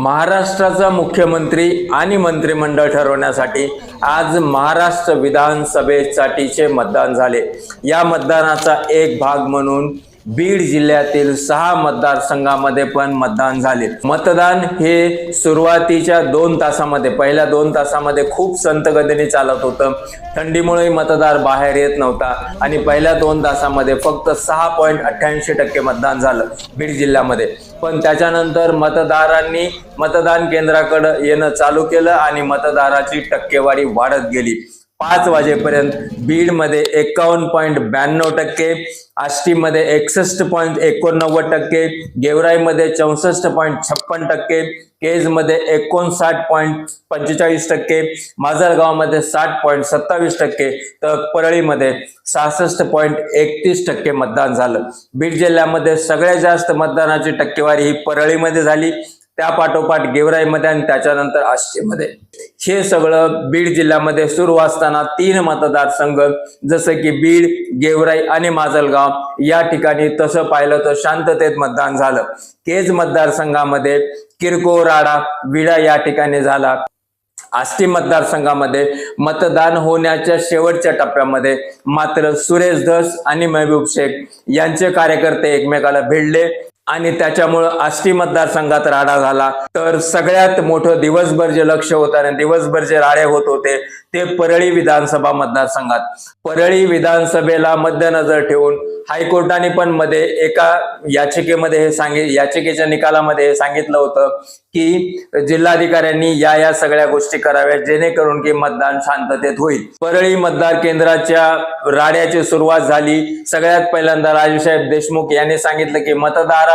महाराष्ट्राचा मुख्यमंत्री आणि मंत्रिमंडळ ठरवण्यासाठी आज महाराष्ट्र विधानसभेसाठीचे मतदान झाले. या मतदानाचा एक भाग म्हणून बीड जिल्ह्यातील सहा मतदारसंघामध्ये पण मतदान झाले. मतदान हे सुरुवातीच्या दोन तासामध्ये पहिल्या दोन तासामध्ये खूप संत गतीने चालत होतं. थंडीमुळे मतदार बाहेर येत नव्हता आणि पहिल्या दोन तासामध्ये फक्त सहा पॉईंट अठ्ठ्याऐंशी टक्के मतदान झालं बीड जिल्ह्यामध्ये. पण त्याच्यानंतर मतदारांनी मतदान केंद्राकडे येणं चालू केलं आणि मतदाराची टक्केवारी वाढत गेली. पाच वाजेपर्यंत बीडमध्ये एकावन्न पॉईंट ब्याण्णव टक्के आष्टीमध्ये एकसष्ट पॉईंट एकोणनव्वद टक्के गेवराईमध्ये चौसष्ट पॉईंट छप्पन टक्के केजमध्ये एकोणसाठ पॉईंट पंचेचाळीस टक्के माजलगावमध्ये साठ पॉईंट सत्तावीस टक्के तर परळीमध्ये सहासष्ट पॉईंट एकतीस टक्के मतदान झालं. बीड जिल्ह्यामध्ये सगळ्यात जास्त मतदानाची टक्केवारी ही परळीमध्ये झाली. त्या पाठोपाठ गेवराईमध्ये आणि त्याच्यानंतर आष्टीमध्ये. हे सगळं बीड जिल्ह्यामध्ये सुरू असताना तीन मतदारसंघ जसं की बीड गेवराई आणि माजलगाव या ठिकाणी तसं पाहिलं तर शांततेत मतदान झालं. केज मतदारसंघामध्ये किरकोळ राडा विडा या ठिकाणी झाला. आष्टी मतदारसंघामध्ये मतदान होण्याच्या शेवटच्या टप्प्यामध्ये मात्र सुरेश धस आणि महबूब शेख यांचे कार्यकर्ते एकमेकाला भिडले. आणि त्याच्यामुळं आष्टी मतदारसंघात राडा झाला. तर सगळ्यात मोठं दिवसभर जे लक्ष होतं आणि दिवसभर जे राडे होत होते ते परळी विधानसभा मतदारसंघात. परळी विधानसभेला मध्यनजर ठेवून हायकोर्टाने पण मध्ये एका याचिकेमध्ये हे सांगित याचिकेच्या निकालामध्ये हे सांगितलं होतं की जिल्हाधिकाऱ्यांनी या या सगळ्या गोष्टी कराव्यात जेणेकरून की मतदान शांततेत होईल. परळी मतदार केंद्राच्या राड्याची सुरुवात झाली. सगळ्यात पहिल्यांदा राजूसाहेब देशमुख यांनी सांगितलं की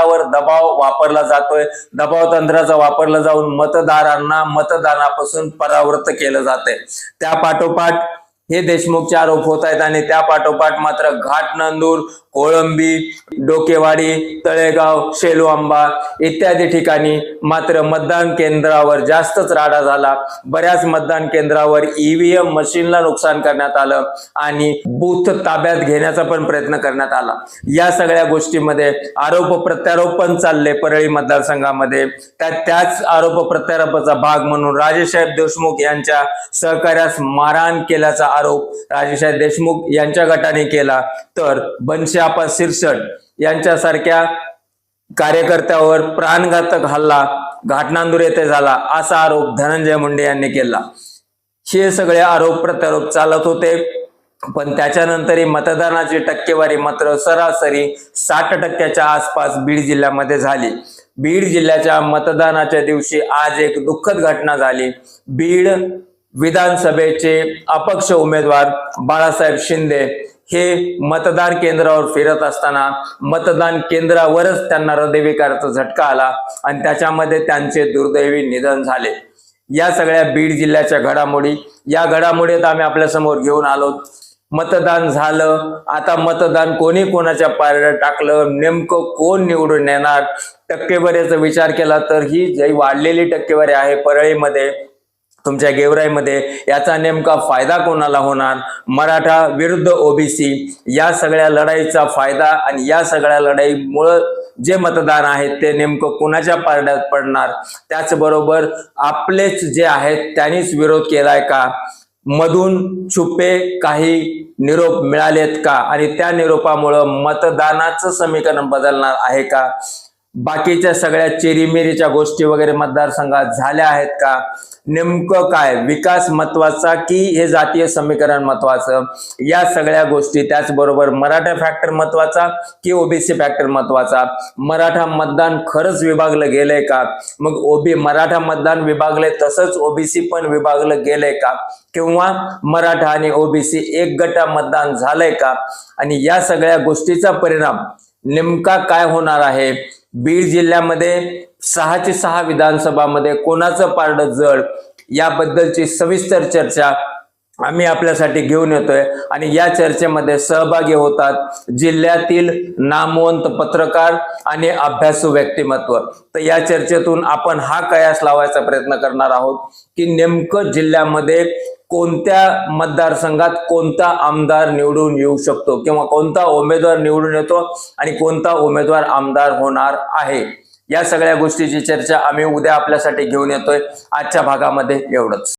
मतदारावर दबाव वापरला जातोय. दबाव तंत्राचा वापरला जाऊन मतदारांना मतदानापासून परावृत्त केलं जाते त्या पाठोपाठ हे देशमुखचे आरोप होत आहेत आणि त्या पाठोपाठ मात्र घाट नंदूर कोळंबी डोकेवाडी तळेगाव शेलो आंबा इत्यादी ठिकाणी मात्र मतदान केंद्रावर जास्तच राडा झाला. बऱ्याच मतदान केंद्रावर ईव्हीएम मशीनला नुकसान करण्यात आलं आणि बूथ ताब्यात घेण्याचा पण प्रयत्न करण्यात आला. या सगळ्या गोष्टीमध्ये आरोप प्रत्यारोप पण चालले परळी मतदारसंघामध्ये. त्या त्याच आरोप प्रत्यारोपाचा भाग म्हणून राजेसाहेब देशमुख यांच्या सहकार्यास मारहाण केल्याचा आरोप राजेसाहेब देशमुख यांच्या गटाने केला. तर बनशा बनशापा शिरसट यांच्यासारख्या कार्यकर्त्यावर प्राणघातक हल्ला घाटनांदूर येथे झाला असा आरोप धनंजय मुंडे यांनी केला. हे सगळे आरोप प्रत्यारोप चालत होते. पण त्याच्यानंतरही मतदानाची टक्केवारी मात्र सरासरी साठ टक्क्याच्या आसपास बीड जिल्ह्यामध्ये झाली. बीड जिल्ह्याच्या मतदानाच्या दिवशी आज एक दुःखद घटना झाली. बीड विधानसभेचे अपक्ष उमेदवार बाळासाहेब शिंदे हे मतदान केंद्रावर फिरत असताना मतदान केंद्रावरच त्यांना हृदयविकाराचा झटका आला आणि त्याच्यामध्ये त्यांचे दुर्दैवी निधन झाले. या सगळ्या बीड जिल्ह्याच्या घडामोडी या घडामोडीत आम्ही आपल्यासमोर घेऊन आलो. मतदान झालं. आता मतदान कोणी कोणाच्या पायऱ्या टाकलं? नेमकं कोण निवडून येणार? टक्केवारीचा विचार केला तर ही जी वाढलेली टक्केवारी आहे परळीमध्ये तुमच्या गेवराईमध्ये याचा नेमका फायदा कोणाला होणार? मराठा विरुद्ध ओबीसी या सगळ्या लढाईचा फायदा आणि या सगळ्या लढाईमुळं जे मतदान आहेत ते नेमकं कुणाच्या पारड्यात पडणार? त्याचबरोबर आपलेच जे आहेत त्यांनीच विरोध केलाय का? मधून छुपे काही निरोप मिळालेत का? आणि त्या निरोपामुळं मतदानाचं समीकरण बदलणार आहे का? बाकीच्या सगळ्या चेरीमेरीच्या गोष्टी वगैरे मतदारसंघात झाल्या आहेत का? नेमकं काय? विकास महत्त्वाचा की हे जातीय समीकरण महत्वाचं? या सगळ्या गोष्टी त्याचबरोबर मराठा फॅक्टर महत्त्वाचा की ओबीसी फॅक्टर महत्त्वाचा? मराठा मतदान खरंच विभागलं गेलंय का? मग ओबी मराठा मतदान विभागले तसंच ओबीसी पण विभागलं गेलंय का? किंवा मराठा आणि ओबीसी एक गटा मतदान झालंय का? आणि या सगळ्या गोष्टीचा परिणाम नेमका काय होणार आहे? बीड जिल्ह्यामध्ये सहाचे सहा विधानसभामध्ये कोणाचं पारडं जड? याबद्दलची सविस्तर चर्चा आम्ही आपल्यासाठी घेऊन येतोय आणि या चर्चेमध्ये सहभागी होतात जिल्ह्यातील नामवंत पत्रकार आणि अभ्यासू व्यक्तिमत्व. तर या चर्चेतून आपण हा कयास लावायचा प्रयत्न करणार आहोत की नेमकं जिल्ह्यामध्ये कोणत्या मतदारसंघात कोणता आमदार निवडून येऊ शकतो किंवा कोणता उमेदवार निवडून येतो आणि कोणता उमेदवार आमदार होणार आहे. या सगळ्या गोष्टीची चर्चा आम्ही उद्या आपल्यासाठी घेऊन येतोय. आजच्या भागामध्ये एवढंच.